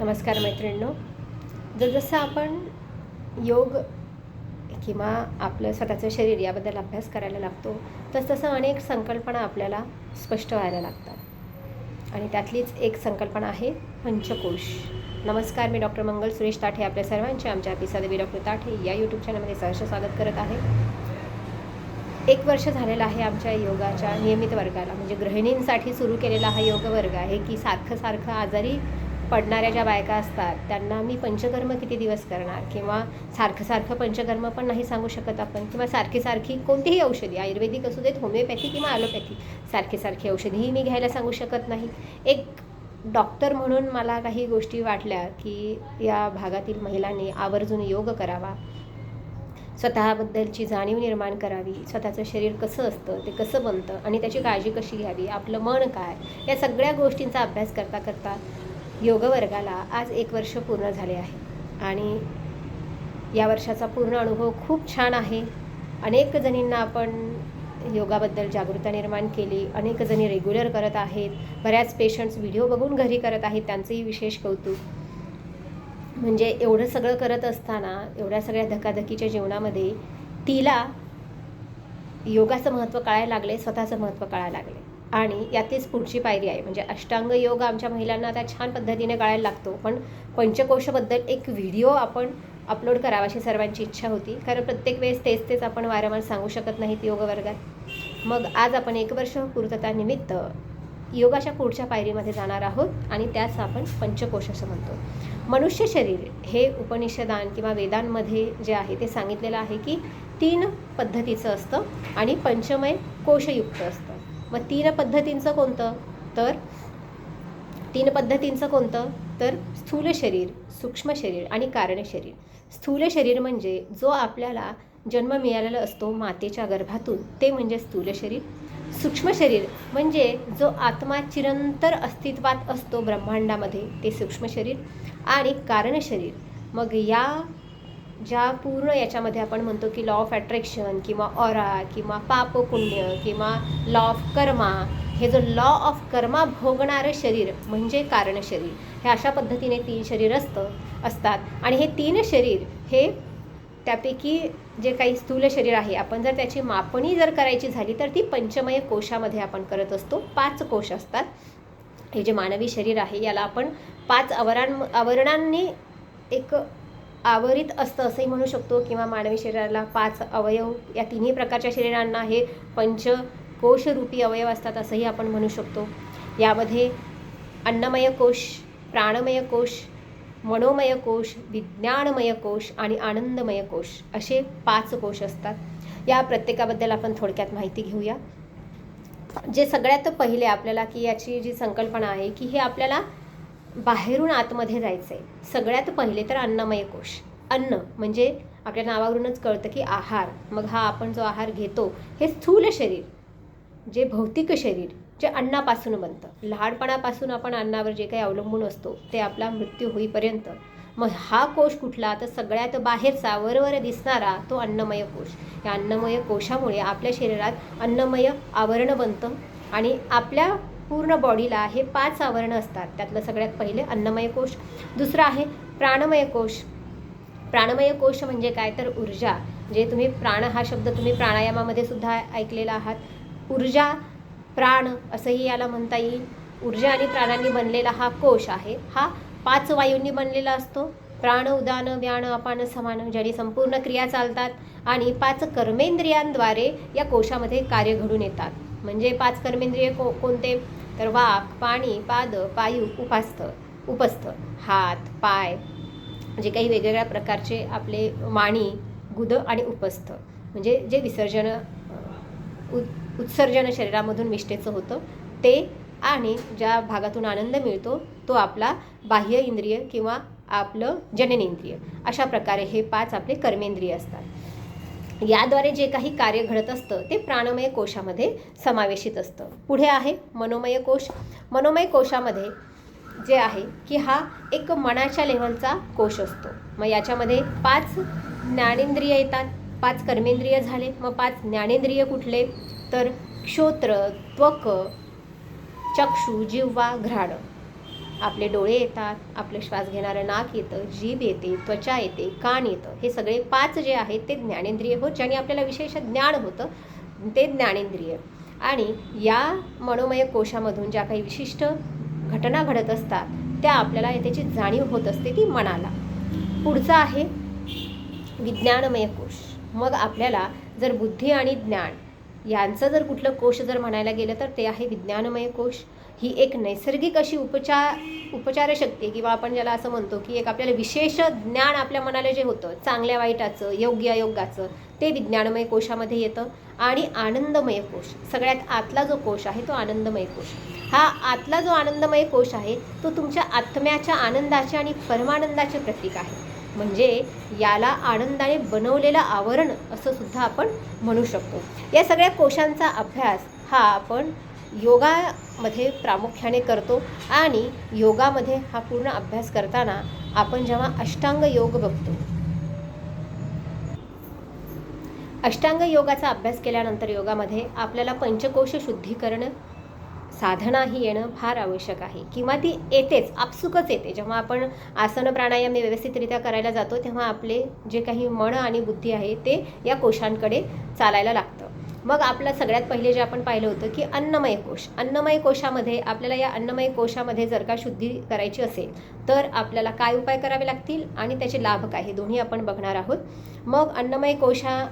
नमस्कार मैत्रिणींनो. जसजसं आपण योग किंवा आपलं स्वतःचं शरीर याबद्दल अभ्यास करायला लागतो तसतसं अनेक संकल्पना आपल्याला स्पष्ट व्हायला लागतात. आणि त्यातलीच एक संकल्पना आहे पंचकोश. नमस्कार मी डॉक्टर मंगल सुरेश ताठे आपल्या सर्वांचे आमच्या पिसादेवी डॉक्टर ताठे या यूट्यूब चॅनलमध्ये सहर्ष स्वागत करत आहे. एक वर्ष झालेलं आहे आमच्या योगाच्या नियमित वर्गाला म्हणजे गृहिणींसाठी सुरू केलेला हा योग वर्ग आहे की सारखं सारखं आजारी पडणाऱ्या ज्या बायका असतात त्यांना मी पंचकर्म किती दिवस करणार? किंवा सारखं सारखं पंचकर्म पण नाही सांगू शकत आपण. किंवा सारखी सारखी कोणतीही औषधी आयुर्वेदिक असू देत होमिओपॅथी किंवा ॲलोपॅथी सारखी सारखी औषधीही मी घ्यायला सांगू शकत नाही. एक डॉक्टर म्हणून मला काही गोष्टी वाटल्या की या भागातील महिलांनी आवर्जून योग करावा. स्वतःबद्दलची जाणीव निर्माण करावी. स्वतःचं शरीर कसं असतं ते कसं बनतं आणि त्याची काळजी कशी घ्यावी आपलं मन काय? या सगळ्या गोष्टींचा अभ्यास करता करता योग वर्गाला आज एक वर्ष पूर्ण झाले आहे. आणि या वर्षाचा पूर्ण अनुभव खूप छान आहे. अनेक जणींना आपण योगाबद्दल जागरूकता निर्माण केली. अनेक जणी रेग्युलर करत आहेत. बऱ्याच पेशंट्स व्हिडिओ बघून घरी करत आहेत. त्यांचंही विशेष कौतुक. म्हणजे एवढं सगळं करत असताना एवढ्या सगळ्या धकाधकीच्या जीवनामध्ये तिला योगाचं महत्त्व कळायला लागले स्वतःचं महत्त्व कळायला लागले आणि यातलीच पुढची पायरी आहे. म्हणजे अष्टांग योग आमच्या महिलांना आता छान पद्धतीने कळायला लागतो. पण पंचकोशबद्दल एक व्हिडिओ आपण अपलोड करावा अशी सर्वांची इच्छा होती. कारण प्रत्येक वेळेस तेच तेच आपण वारंवार सांगू शकत नाहीत योग वर्गात. मग आज आपण एक वर्ष पूर्तता निमित्त योगाच्या पुढच्या पायरीमध्ये जाणार आहोत आणि त्याच आपण पंचकोश असं म्हणतो. मनुष्य शरीर हे उपनिषदान किंवा वेदांमध्ये जे आहे ते सांगितलेलं आहे की तीन पद्धतीचं असतं आणि पंचमय कोशयुक्त असतं. मग तीन पद्धतींचं कोणतं? तर तीन पद्धतींचं कोणतं? तर स्थूल शरीर सूक्ष्म शरीर आणि कारण शरीर. स्थूल शरीर म्हणजे जो आपल्याला जन्म मिळालेला असतो मातेच्या गर्भातून ते म्हणजे स्थूल शरीर. सूक्ष्म शरीर म्हणजे जो आत्मा चिरंतर अस्तित्वात असतो ब्रह्मांडामध्ये ते सूक्ष्म शरीर आणि कारण शरीर. मग या ज्या पूर्ण याच्यामध्ये आपण म्हणतो की लॉ ऑफ अट्रॅक्शन किंवा ऑरा किंवा पाप पुण्य किंवा लॉ ऑफ कर्मा हे जो लॉ ऑफ कर्मा भोगणारं शरीर म्हणजे कारण शरीर. हे अशा पद्धतीने तीन शरीर असतं असतात. आणि हे तीन शरीर हे त्यापैकी जे काही स्थूल शरीर आहे आपण जर त्याची मापणी जर करायची झाली तर ती पंचमय कोशामध्ये आपण करत असतो. पाच कोश असतात. हे जे मानवी शरीर आहे याला आपण पाच आवरां आवरणांनी एक आवरित असतं असंही म्हणू शकतो किंवा मानवी शरीराला पाच अवयव या तिन्ही प्रकारच्या शरीरांना हे पंचकोशरूपी अवयव असतात असंही आपण म्हणू शकतो. यामध्ये अन्नमय कोश प्राणमय कोश मनोमय कोश विज्ञानमय कोश आणि आनंदमय कोश असे पाच कोश असतात. या प्रत्येकाबद्दल आपण थोडक्यात माहिती घेऊया. जे सगळ्यात पहिले आपल्याला की याची जी संकल्पना आहे की हे आपल्याला बाहेरून आतमध्ये जायचं आहे सगळ्यात पहिले तर अन्नमय कोश. अन्न म्हणजे आपल्या नावावरूनच कळतं की आहार. मग हा आपण जो आहार घेतो हे स्थूल शरीर जे भौतिक शरीर जे अन्नापासून बनतं. लहानपणापासून आपण अन्नावर जे काही अवलंबून असतो ते आपला मृत्यू होईपर्यंत. मग हा कोश कुठला तर सगळ्यात बाहेरचा वरवर दिसणारा तो अन्नमय कोश. या अन्नमय कोशामुळे आपल्या शरीरात अन्नमय आवरण बनतं आणि आपल्या पूर्ण बॉडीला हे पाच आवरणं असतात. त्यातलं सगळ्यात पहिले अन्नमय कोश दुसरं आहे प्राणमय कोश. प्राणमय कोश म्हणजे काय? तर ऊर्जा. जे तुम्ही प्राण हा शब्द तुम्ही प्राणायामामध्ये सुद्धा ऐकलेला आहात. ऊर्जा प्राण असंही याला म्हणता येईल. ऊर्जा आणि प्राणांनी बनलेला हा कोश आहे. हा पाच वायूंनी बनलेला असतो. प्राण उदान व्यान अपान समान ज्याने संपूर्ण क्रिया चालतात आणि पाच कर्मेंद्रियांद्वारे या कोशामध्ये कार्य घडून येतात. म्हणजे पाच कर्मेंद्रिय को कोणते? तर वाक पाणी पाद पायू उपास्थ उपस्थ हात पाय जे काही वेगवेगळ्या प्रकारचे आपले वाणी गुद आणि उपस्थ. म्हणजे जे विसर्जन उ उत्सर्जन शरीरामधून विष्ठेचं होतं ते आणि ज्या भागातून आनंद मिळतो तो आपला बाह्य इंद्रिय किंवा आपलं जननेंद्रिय. अशा प्रकारे हे पाच आपले कर्मेंद्रिय असतात. याद्वारे जे काही कार्य घडत असतं ते प्राणमय कोशामध्ये समावेशित असतं. पुढे आहे मनोमय कोश. मनोमय कोशामध्ये जे आहे की हा एक मनाच्या लेवलचा कोश असतो. मग याच्यामध्ये पाच ज्ञानेंद्रिय येतात पाच कर्मेंद्रिय झाले मग पाच ज्ञानेंद्रिय कुठले? तर क्षोत्र त्वक चक्षु जिव्हा घ्राण. आपले डोळे येतात आपलं श्वास घेणारं नाक येतं जीभ येते त्वचा येते कान येतं. हे सगळे पाच जे आहेत ते ज्ञानेंद्रिय होत ज्याने आपल्याला विशेष ज्ञान होतं ते ज्ञानेंद्रिय. आणि या मनोमय कोशामधून ज्या काही विशिष्ट घटना घडत असतात त्या आपल्याला त्याची जाणीव होत असते ती मनाला. पुढचं आहे विज्ञानमय कोश. मग आपल्याला जर बुद्धी आणि ज्ञान यांचं जर कुठलं कोश जर म्हणायला गेलं तर ते आहे विज्ञानमय कोश. ही एक नैसर्गिक अशी उपचार उपचारशक्ती किंवा आपण ज्याला असं म्हणतो की एक आपल्याला विशेष ज्ञान आपल्या मनाला जे होतं चांगल्या वाईटाचं योग्य अयोग्याचं ते विज्ञानमय कोशामध्ये येतं आणि आनंदमय कोश. सगळ्यात आतला जो कोश आहे तो आनंदमय कोश. हा आतला जो आनंदमय कोश आहे तो तुमच्या आत्म्याच्या आनंदाचे आणि परमानंदाचे प्रतीक आहे. म्हणजे याला आनंदाने बनवलेलं आवरण असं सुद्धा आपण म्हणू शकतो. या सगळ्या कोशांचा अभ्यास हा आपण योगामध्ये प्रामुख्याने करतो आणि योगामध्ये हा पूर्ण अभ्यास करताना आपण जेव्हा अष्टांग योग बघतो अष्टांग योगाचा अभ्यास केल्यानंतर योगामध्ये आपल्याला पंचकोश शुद्धीकरण साधना ही येणं फार आवश्यक आहे. किंवा ती येतेच आपसुकच येते. जेव्हा आपण आसन प्राणायाम हे व्यवस्थितरित्या करायला जातो तेव्हा आपले जे काही मन आणि बुद्धी आहे ते या कोशांकडे चालायला लागतं. मग आपलं सगळ्यात पहिले जे आपण पाहिलं होतं की अन्नमय कोश. अन्नमय कोशामध्ये आपल्याला या अन्नमय कोशामध्ये जर का शुद्धी करायची असेल तर आपल्याला काय उपाय करावे लागतील आणि त्याचे लाभ काय? हे दोन्ही आपण बघणार आहोत. मग अन्नमय कोशा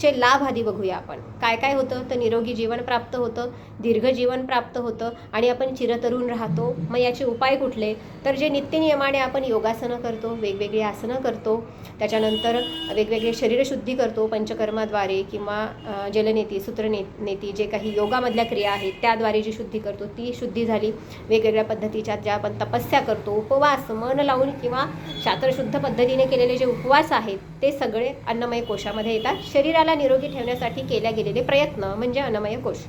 चे लाभ आधी बघूया आपण. काय काय होतं? तर निरोगी जीवन प्राप्त होतं दीर्घ जीवन प्राप्त होतं आणि आपण चिरतरुण राहतो. मग याचे उपाय कुठले? तर जे नित्यनियमाने आपण योगासनं करतो वेगवेगळी आसनं करतो त्याच्यानंतर वेगवेगळे शरीरशुद्धी करतो पंचकर्माद्वारे किंवा जलनेती सूत्रने नेती जे काही योगामधल्या क्रिया आहेत त्याद्वारे जी शुद्धी करतो ती शुद्धी झाली. वेगवेगळ्या पद्धतीच्या ज्या आपण तपस्या करतो उपवास मन लावून किंवा शास्त्रशुद्ध पद्धतीने केलेले जे उपवास आहेत ते सगळे अन्नमय कोशामध्ये येतात. शरीराला निरोगी ठेवण्यासाठी केल्या गेलेले प्रयत्न म्हणजे अन्नमय कोश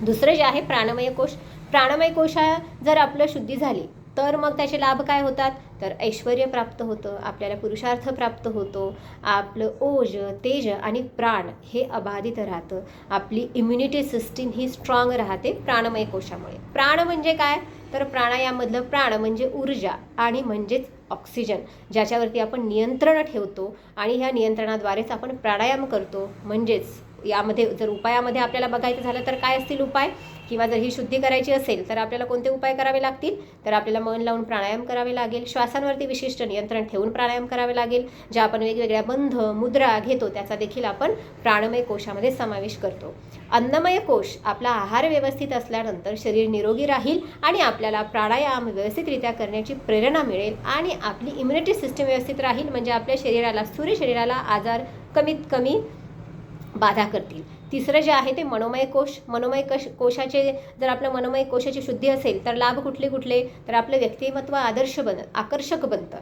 दुसरं जे आहे प्राणमय कोश प्राणमय कोशा जर आपलं शुद्धी झाली तर मग त्याचे लाभ काय होतात? तर ऐश्वर प्राप्त होतं आपल्याला पुरुषार्थ प्राप्त होतो आपलं ओज तेज आणि प्राण हे अबाधित राहतं. आपली इम्युनिटी सिस्टीम ही स्ट्रॉंग राहते प्राणमय कोशामुळे प्राण म्हणजे काय? तर प्राणायाममधलं प्राण म्हणजे ऊर्जा आणि म्हणजेच ऑक्सिजन ज्याच्यावरती आपण नियंत्रण ठेवतो आणि ह्या नियंत्रणाद्वारेच आपण प्राणायाम करतो म्हणजेच यामध्ये जर उपायामध्ये आपल्याला बघायचं झालं तर काय असतील उपाय? किंवा जर ही शुद्धी करायची असेल तर आपल्याला कोणते उपाय करावे लागतील? तर आपल्याला मन लावून प्राणायाम करावे लागेल. श्वासांवरती विशिष्ट नियंत्रण ठेवून प्राणायाम करावे लागेल. ज्या आपण वेगवेगळ्या बंध मुद्रा घेतो त्याचा देखील आपण प्राणमय कोशामध्ये समावेश करतो. अन्नमय कोश आपला आहार व्यवस्थित असल्यानंतर शरीर निरोगी राहील आणि आपल्याला प्राणायाम व्यवस्थितरित्या करण्याची प्रेरणा मिळेल आणि आपली इम्युनिटी सिस्टीम व्यवस्थित राहील. म्हणजे आपल्या शरीराला सूर्य शरीराला आजार कमीत कमी बाधा करतील. तिसरं जे आहे ते मनोमय कोश. मनोमय कश कोशाचे जर आपलं मनोमय कोशाची शुद्धी असेल तर लाभ कुठले कुठले? तर आपलं व्यक्तिमत्व आदर्श बन आकर्षक बनतं.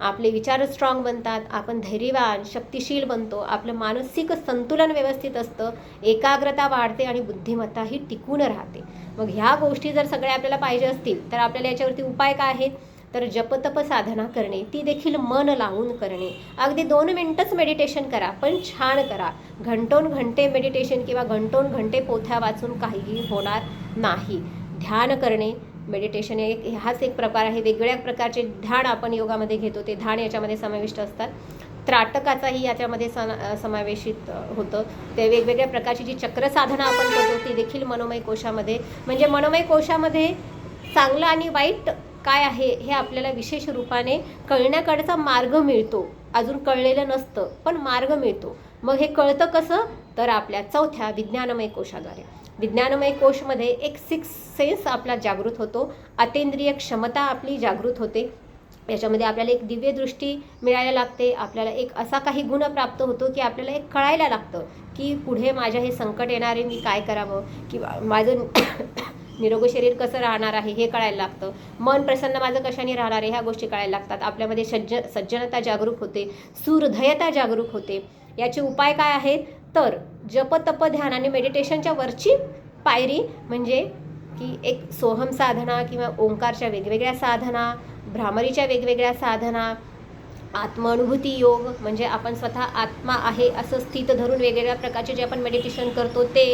आपले विचार स्ट्रॉंग बनतात आपण धैर्यवान शक्तिशील बनतो आपलं मानसिक संतुलन व्यवस्थित असतं एकाग्रता वाढते आणि बुद्धिमत्ता ही टिकून राहते. मग ह्या गोष्टी जर सगळ्या आपल्याला पाहिजे असतील तर आपल्याला याच्यावरती उपाय काय आहेत? तर जपतप साधना करणे ती देखील मन लावून करणे. अगदी दोन मिनटंच मेडिटेशन करा पण छान करा. घंटोन घंटे मेडिटेशन किंवा घंटोन घंटे पोथ्या वाचून काहीही होणार नाही. ध्यान करणे मेडिटेशन एक हाच एक प्रकार आहे. वेगवेगळ्या प्रकारचे ध्यान आपण योगामध्ये घेतो ते ध्यान याच्यामध्ये समाविष्ट असतात. त्राटकाचाही याच्यामध्ये सना समावेशित होतं. ते वेगवेगळ्या प्रकारची जी चक्रसाधना आपण करतो ती देखील मनोमय कोशामध्ये म्हणजे मनोमय कोशामध्ये चांगलं आणि वाईट काय आहे हे आपल्याला विशेष रूपाने कळण्याकडचा मार्ग मिळतो. अजून कळलेलं नसतं पण मार्ग मिळतो. मग हे कळतं कसं? तर आपल्या चौथ्या विज्ञानमय कोशाद्वारे. विज्ञानमय कोशमध्ये एक सिक्स सेन्स आपला जागृत होतो. अतेंद्रिय क्षमता आपली जागृत होते. याच्यामध्ये आपल्याला एक दिव्यदृष्टी मिळायला लागते. आपल्याला एक असा काही गुण प्राप्त होतो की आपल्याला एक कळायला लागतं की पुढे माझ्या हे संकट येणारे मी काय करावं? किंवा माझं निरोगी शरीर कसं राहणार आहे हे कळायला लागतं. मन प्रसन्न माझं कशाने राहणार आहे ह्या गोष्टी कळायला लागतात. आपल्यामध्ये सज्ज सज्जनता जागरूक होते सुहृदयता जागरूक होते. याचे उपाय काय आहेत? तर जप तप ध्यान आणि मेडिटेशनच्या वरची पायरी म्हणजे की एक सोहम साधना किंवा ओंकारच्या वेगवेगळ्या साधना भ्रामरीच्या वेगवेगळ्या साधना आत्मानुभूती योग म्हणजे आपण स्वतः आत्मा आहे असं स्थित धरून वेगवेगळ्या प्रकारचे जे आपण मेडिटेशन करतो ते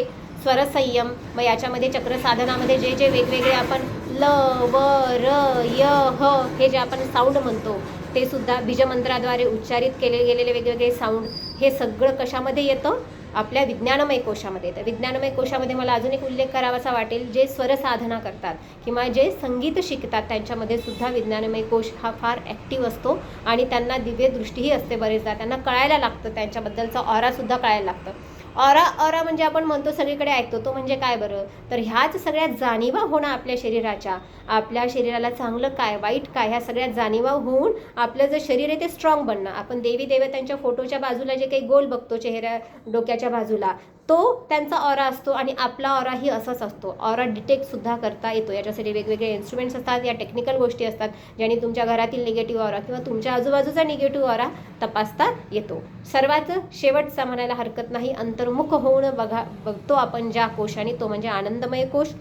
स्वरसंयम. मग याच्यामध्ये चक्रसाधनामध्ये जे जे वेगवेगळे आपण ल व र य ह हे जे आपण साऊंड म्हणतो ते सुद्धा बीजमंत्राद्वारे उच्चारित केले गेलेले वेगवेगळे साऊंड हे सगळं कशामध्ये येतं? आपल्या विज्ञानमय कोशामध्ये. येतं विज्ञानमय कोशामध्ये मला अजून एक उल्लेख करावासा वाटेल जे स्वरसाधना करतात किंवा जे संगीत शिकतात त्यांच्यामध्ये सुद्धा विज्ञानमय कोश हा फार ॲक्टिव्ह असतो आणि त्यांना दिव्य दृष्टीही असते बरेचदा. त्यांना कळायला लागतं त्यांच्याबद्दलचा ऑरासुद्धा कळायला लागतं. ऑरा ऑरा म्हणजे आपण म्हणतो सगळीकडे ऐकतो तो म्हणजे काय बरं? तर ह्याच सगळ्या जाणीवा होणं आपल्या शरीराच्या. आपल्या शरीराला चांगलं काय वाईट काय ह्या सगळ्या जाणीवा होऊन आपलं जे शरीर आहे ते स्ट्रॉंग बनणं. आपण देवी देवतांच्या फोटोच्या बाजूला जे काही गोल बघतो चेहऱ्या डोक्याच्या बाजूला तो त्यांचा ऑरा असतो आणि आपला ऑराही असाच असतो. ऑरा डिटेक्टसुद्धा करता येतो. याच्यासाठी वेगवेगळे इन्स्ट्रुमेंट्स असतात या टेक्निकल गोष्टी असतात ज्याने तुमच्या घरातील निगेटिव्ह ऑरा किंवा तुमच्या आजूबाजूचा निगेटिव्ह ऑरा तपासता येतो. सर्वात शेवटचा म्हणायला हरकत नाही. अंतर्मुख होऊन बघा बघतो आपण ज्या कोशाने तो म्हणजे आनंदमय कोश.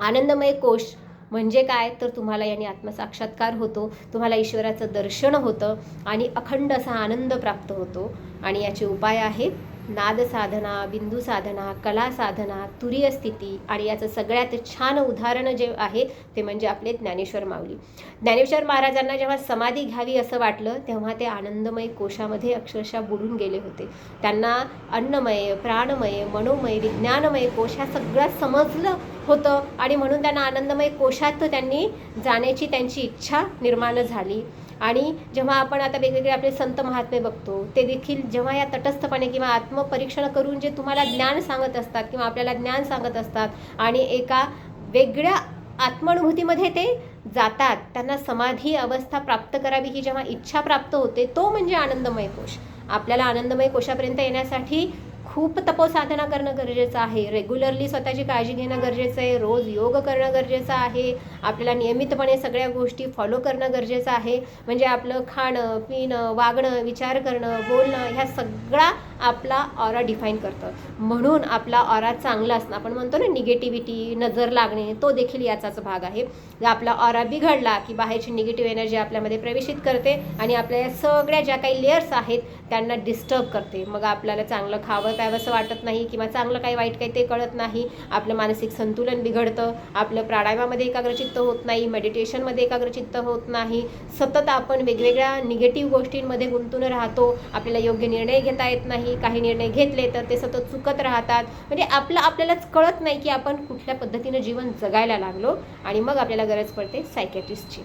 आनंदमय कोश म्हणजे काय? तर तुम्हाला याने आत्मसाक्षात्कार होतो. तुम्हाला ईश्वराचं दर्शन होतं आणि अखंड असा आनंद प्राप्त होतो. आणि याचे उपाय आहेत. नाद साधना बिंदू साधना कला साधना तुरीय स्थिती आणि याचं सगळ्यात छान उदाहरण जे आहे ते म्हणजे आपले ज्ञानेश्वर माऊली. ज्ञानेश्वर महाराजांना जेव्हा समाधी घ्यावी असं वाटलं तेव्हा ते आनंदमय कोशामध्ये अक्षरशः बुडून गेले होते. त्यांना अन्नमय प्राणमय मनोमय विज्ञानमय कोश ह्या सगळं समजलं होतं आणि म्हणून त्यांना आनंदमय कोशात त्यांनी जाण्याची त्यांची इच्छा निर्माण झाली. आणि जेव्हा आपण आता वेगवेगळे आपले संत महात्मे बघतो ते देखील जेव्हा या तटस्थपणे किंवा आत्मपरीक्षण करून जे तुम्हाला ज्ञान सांगत असतात किंवा आपल्याला ज्ञान सांगत असतात आणि एका वेगळ्या आत्मानुभूतीमध्ये ते जातात त्यांना समाधी अवस्था प्राप्त करावी ही जेव्हा इच्छा प्राप्त होते तो म्हणजे आनंदमय कोश. आपल्याला आनंदमय कोशापर्यंत येण्यासाठी खूप तपोसाधना करणं गरजेचं आहे. रेग्युलरली स्वतःची काळजी घेणं गरजेचं आहे. रोज योग करणं गरजेचं आहे. आपल्याला नियमितपणे सगळ्या गोष्टी फॉलो करणं गरजेचं आहे. म्हणजे आपलं खाणं पिणं वागणं विचार करणं बोलणं ह्या सगळा आपला ऑरा डिफाईन करतं. म्हणून आपला ऑरा चांगला असणं आपण म्हणतो ना निगेटिव्हिटी नजर लागणे तो देखील याचाच भाग आहे. जर आपला ऑरा बिघडला की बाहेरची निगेटिव्ह एनर्जी आपल्यामध्ये प्रवेशित करते आणि आपल्या या सगळ्या ज्या काही लेअर्स आहेत त्यांना डिस्टर्ब करते. मग आपल्याला चांगलं खावं प्यावंसं वाटत नाही किंवा चांगलं काही वाईट काही ते कळत नाही. आपलं मानसिक संतुलन बिघडतं. आपलं प्राणायामामध्ये एकाग्रचित्त होत नाही. मेडिटेशनमध्ये एकाग्रचित्त होत नाही. सतत आपण वेगवेगळ्या निगेटिव्ह गोष्टींमध्ये गुंतून राहतो. आपल्याला योग्य निर्णय घेता येत नाही. नाही काही निर्णय घेतले तर ते सतत चुकत राहतात. म्हणजे आपलं आपल्यालाच कळत नाही की आपण कुठल्या पद्धतीनं जीवन जगायला लागलो आणि मग आपल्याला गरज पडते सायकॅट्रिस्टची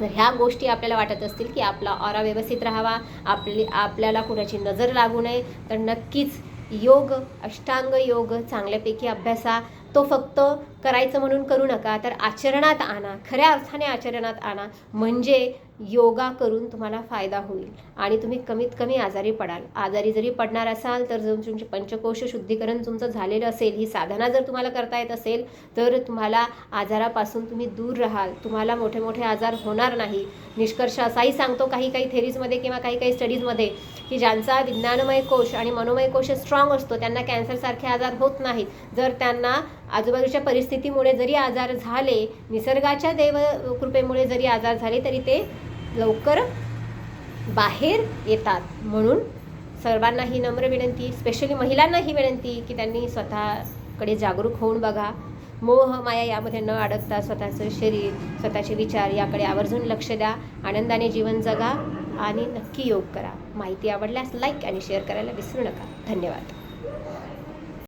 तर ह्या गोष्टी आपल्याला वाटत असतील की आपला ऑरा व्यवस्थित राहावा आपली आपल्याला कुणाची नजर लागू नये तर नक्कीच योग अष्टांग योग चांगल्यापैकी अभ्यासा. तो फक्त करायचं म्हणून करू नका तर आचरणात आणा खऱ्या अर्थाने आचरणात आणा. म्हणजे योगा करून तुम्हाला फायदा होईल. आणि तुम्ही कमीत कमी आजारी पडाल. आजारी जरी पडणार असाल तर जर तुमचे पंचकोश शुद्धीकरण तुमचं झालेलं असेल ही साधना जर तुम्हाला करता येत असेल तर तुम्हाला आजारापासून तुम्ही दूर राहाल. तुम्हाला मोठे मोठे आजार होणार नाही. निष्कर्ष असाही सांगतो काही काही थेरीजमध्ये किंवा काही काही स्टडीजमध्ये की ज्यांचा विज्ञानमय कोश आणि मनोमय कोश स्ट्रॉंग असतो त्यांना कॅन्सरसारखे आजार होत नाहीत. जर त्यांना आजूबाजूच्या परिस्थितीमुळे जरी आजार झाले निसर्गाच्या देव कृपेमुळे जरी आजार झाले तरी ते लवकर बाहेर येतात. म्हणून सर्वांना ही नम्र विनंती स्पेशली महिलांना ही विनंती की त्यांनी स्वतःकडे जागरूक होऊन बघा. मोह माया यामध्ये न अडकता स्वतःचं शरीर स्वतःचे विचार याकडे आवर्जून लक्ष द्या. आनंदाने जीवन जगा आणि नक्की योग करा. माहिती आवडल्यास लाईक आणि शेअर करायला विसरू नका. धन्यवाद.